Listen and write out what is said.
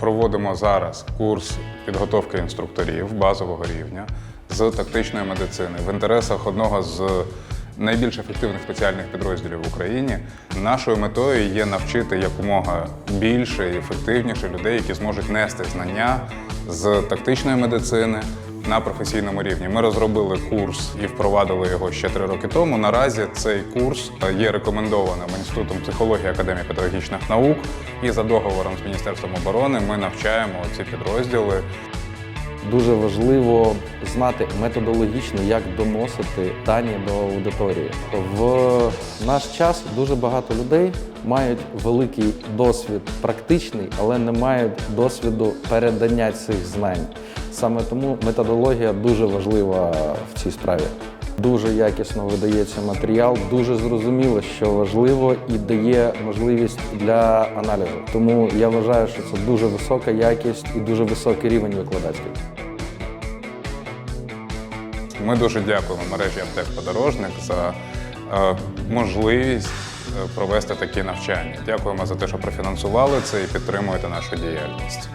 проводимо зараз курс підготовки інструкторів базового рівня з тактичної медицини в інтересах одного з найбільш ефективних спеціальних підрозділів в Україні. Нашою метою є навчити якомога більше і ефективніше людей, які зможуть нести знання з тактичної медицини на професійному рівні. Ми розробили курс і впровадили його ще три роки тому. Наразі цей курс є рекомендованим Інститутом психології Академії педагогічних наук. І за договором з Міністерством оборони ми навчаємо ці підрозділи Дуже важливо знати методологічно, як доносити дані до аудиторії. В наш час дуже багато людей мають великий досвід практичний, але не мають досвіду передання цих знань. Саме тому методологія дуже важлива в цій справі. Дуже якісно видається матеріал, дуже зрозуміло, що важливо, і дає можливість для аналізу. Тому я вважаю, що це дуже висока якість і дуже високий рівень викладацький. Ми дуже дякуємо мережі аптек подорожник за е, можливість е, провести такі навчання. Дякуємо за те, що профінансували це і підтримуєте нашу діяльність.